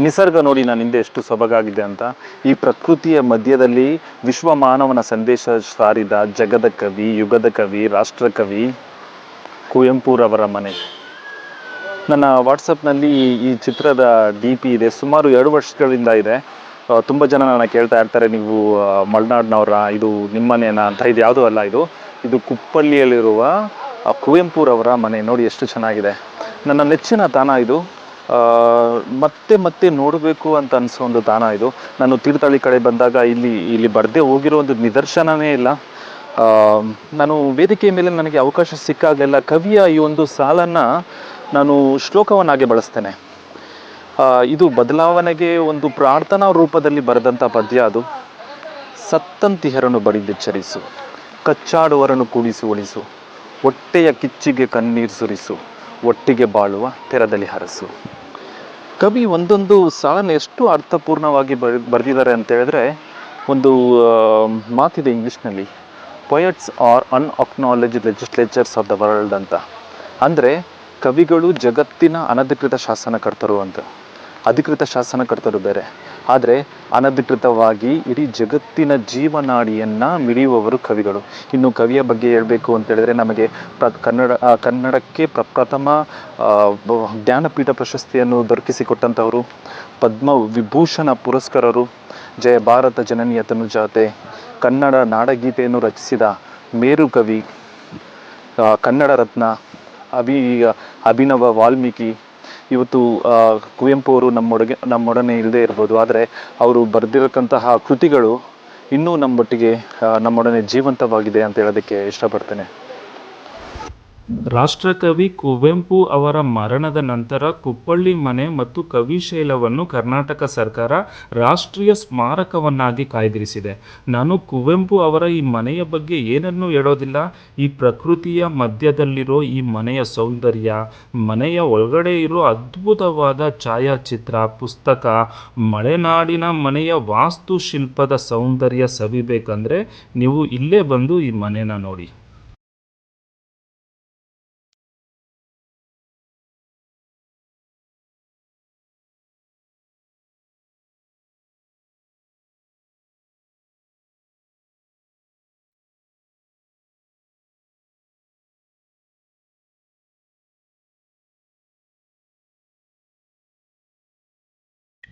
ನಿಸರ್ಗ ನೋಡಿ ನಾನು ಹಿಂದೆ ಎಷ್ಟು ಸೊಬಗಾಗಿದೆ ಅಂತ. ಈ ಪ್ರಕೃತಿಯ ಮಧ್ಯದಲ್ಲಿ ವಿಶ್ವ ಮಾನವನ ಸಂದೇಶ ಸಾರಿದ ಜಗದ ಕವಿ, ಯುಗದ ಕವಿ ರಾಷ್ಟ್ರಕವಿ ಕುವೆಂಪುರವರ ಮನೆ. ನನ್ನ ವಾಟ್ಸಪ್ನಲ್ಲಿ ಈ ಚಿತ್ರದ ಡಿ ಪಿ ಇದೆ. ಸುಮಾರು ಎರಡು ವರ್ಷಗಳಿಂದ ಇದೆ. ತುಂಬ ಜನ ನನ್ನ ಕೇಳ್ತಾ ಇರ್ತಾರೆ, ನೀವು ಮಲೆನಾಡಿನವರ? ಇದು ನಿಮ್ಮನೇನಾ ಅಂತ. ಇದು ಯಾವುದೂ ಅಲ್ಲ ಇದು. ಇದು ಕುಪ್ಪಳ್ಳಿಯಲ್ಲಿರುವ ಕುವೆಂಪುರವರ ಮನೆ. ನೋಡಿ ಎಷ್ಟು ಚೆನ್ನಾಗಿದೆ. ನನ್ನ ನೆಚ್ಚಿನ ತಾಣ ಇದು. ಮತ್ತೆ ಮತ್ತೆ ನೋಡಬೇಕು ಅಂತ ಅನಿಸೋ ಒಂದು ತಾಣ ಇದು. ನಾನು ತೀರ್ಥಹಳ್ಳಿ ಕಡೆ ಬಂದಾಗ ಇಲ್ಲಿ ಇಲ್ಲಿ ಬರದೇ ಹೋಗಿರೋ ಒಂದು ನಿದರ್ಶನವೇ ಇಲ್ಲ. ನಾನು ವೇದಿಕೆಯ ಮೇಲೆ ನನಗೆ ಅವಕಾಶ ಸಿಕ್ಕಾಗಲೆಲ್ಲ. ಕವಿಯ ಈ ಒಂದು ಸಾಲನ್ನು ನಾನು ಶ್ಲೋಕವನ್ನಾಗಿ ಬಳಸ್ತೇನೆ. ಇದು ಬದಲಾವಣೆಗೆ ಒಂದು ಪ್ರಾರ್ಥನಾ ರೂಪದಲ್ಲಿ ಬರೆದಂಥ ಪದ್ಯ ಅದು. ಸತ್ತಂತಿಹರನ್ನು ಬಡಿದೆಚ್ಚರಿಸು ಕಚ್ಚಾಡುವರನ್ನು ಕೂಡಿಸಿ, ಉಳಿಸು, ಹೊಟ್ಟೆಯ ಕಿಚ್ಚಿಗೆ ಕಣ್ಣೀರು ಸುರಿಸು. ಒಟ್ಟಿಗೆ ಬಾಳುವ ತೆರದಲ್ಲಿ ಹರಸು. ಕವಿ ಒಂದೊಂದು ಸಾಲನ್ನು ಎಷ್ಟು ಅರ್ಥಪೂರ್ಣವಾಗಿ ಬರ್, ಬರೆದಿದ್ದಾರೆ ಅಂತ ಹೇಳಿದ್ರೆ, ಒಂದು ಮಾತಿದೆ ಇಂಗ್ಲೀಷ್ನಲ್ಲಿ poets are unacknowledged legislators of the world ಅಂತ. ಅಂದರೆ, ಕವಿಗಳು ಜಗತ್ತಿನ ಅನಧಿಕೃತ ಶಾಸನಕರ್ತರು ಅಂತ. ಅಧಿಕೃತ ಶಾಸನಕರ್ತರು ಬೇರೆ. ಆದರೆ ಅನಧಿಕೃತವಾಗಿ ಇಡೀ ಜಗತ್ತಿನ ಜೀವನಾಡಿಯನ್ನು ಮಿಡಿಯುವವರು ಕವಿಗಳು. ಇನ್ನು ಕವಿಯ ಬಗ್ಗೆ ಹೇಳಬೇಕು ಅಂತ ಹೇಳಿದ್ರೆ ನಮಗೆ ಪ್ರ, ಕನ್ನಡ ಕನ್ನಡಕ್ಕೆ ಪ್ರಪ್ರಥಮ ಜ್ಞಾನಪೀಠ ಪ್ರಶಸ್ತಿಯನ್ನು ದೊರಕಿಸಿಕೊಟ್ಟಂಥವರು ಪದ್ಮ ವಿಭೂಷಣ ಪುರಸ್ಕಾರರು, ಜಯ ಭಾರತ ಜನನಿಯ ತನುಜಾತೆ, ಕನ್ನಡ ನಾಡಗೀತೆಯನ್ನು ರಚಿಸಿದ ಮೇರು ಕವಿ ಕನ್ನಡ ರತ್ನ, ಅಭಿ, ಅಭಿನವ ವಾಲ್ಮೀಕಿ ಇವತ್ತು ಕುವೆಂಪು ಅವರು ನಮ್ಮೊಡಗೆ, ನಮ್ಮೊಡನೆ ಇಲ್ಲದೆ ಇರ್ಬೋದು. ಆದರೆ ಅವರು ಬರೆದಿರತಕ್ಕಂತಹ ಕೃತಿಗಳು ಇನ್ನೂ ನಮ್ಮೊಟ್ಟಿಗೆ ನಮ್ಮೊಡನೆ ಜೀವಂತವಾಗಿದೆ ಅಂತ ಹೇಳೋದಕ್ಕೆ ಇಷ್ಟಪಡ್ತೇನೆ. ರಾಷ್ಟ್ರಕವಿ ಕುವೆಂಪು ಅವರ ಮರಣದ ನಂತರ ಕುಪ್ಪಳ್ಳಿ ಮನೆ ಮತ್ತು ಕವಿಶೈಲವನ್ನು ಕರ್ನಾಟಕ ಸರ್ಕಾರ ರಾಷ್ಟ್ರೀಯ ಸ್ಮಾರಕವನ್ನಾಗಿ ಕಾಯ್ದಿರಿಸಿದೆ. ನಾನು ಕುವೆಂಪು ಅವರ ಈ ಮನೆಯ ಬಗ್ಗೆ ಏನನ್ನೂ ಹೇಳೋದಿಲ್ಲ. ಈ ಪ್ರಕೃತಿಯ ಮಧ್ಯದಲ್ಲಿರೋ ಈ ಮನೆಯ ಸೌಂದರ್ಯ, ಮನೆಯ ಒಳಗಡೆ ಇರೋ ಅದ್ಭುತವಾದ ಛಾಯಾಚಿತ್ರ, ಪುಸ್ತಕ, ಮಲೆನಾಡಿನ ಮನೆಯ ವಾಸ್ತುಶಿಲ್ಪದ ಸೌಂದರ್ಯ ಸವಿಬೇಕಂದ್ರೆ ನೀವು ಇಲ್ಲೇ ಬಂದು ಈ ಮನೆನ ನೋಡಿ.